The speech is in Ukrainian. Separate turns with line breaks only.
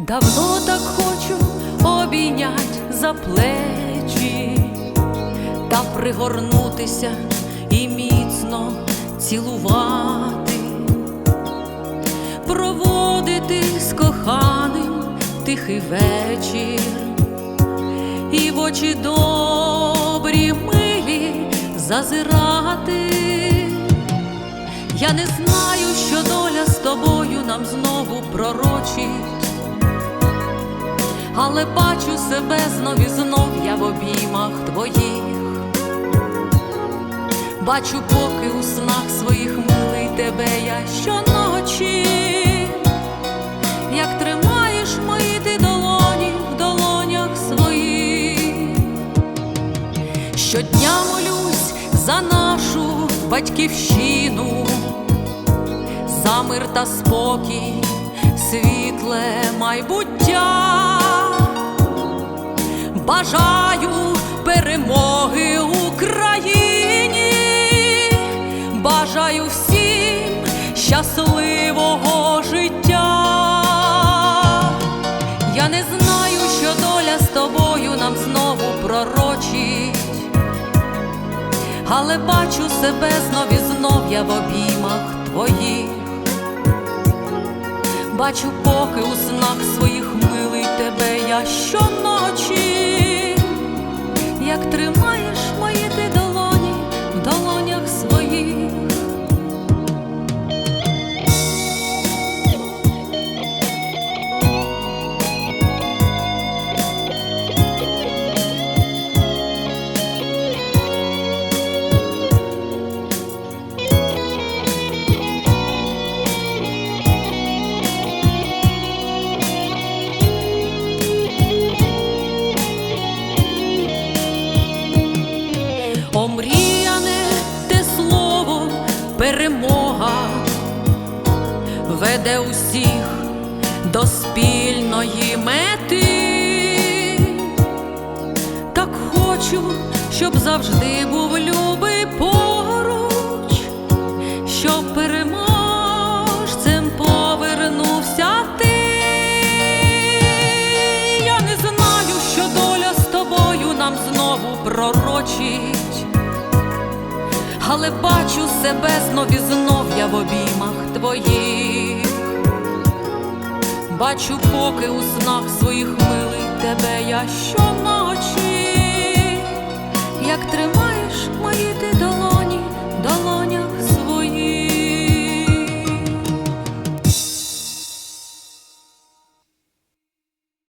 Давно так хочу обійнять за плечі та пригорнутися і міцно цілувати, проводити з коханим тихий вечір, і в очі добрі милі зазирати. Я не знаю, що доля з тобою нам знову пророчить, але бачу себе знов і знов я в обіймах твоїх. Бачу, поки у снах своїх милий тебе я щоночі, як тримаєш мої ти долоні в долонях своїх. Щодня молюсь за нашу батьківщину, за мир та спокій, світле майбуття. Бажаю перемоги Україні, бажаю всім щасливого життя. Я не знаю, що доля з тобою нам знову пророчить, але бачу себе знов і знов я в обіймах твоїх. Бачу, поки у снах своїх милий тебе я щоночі, Омріяне те слово перемога веде усіх до спільної мети. Так хочу, щоб завжди був любий поруч, але бачу себе знов і знов я в обіймах твоїх. Бачу, поки у снах своїх милий тебе я щоночі,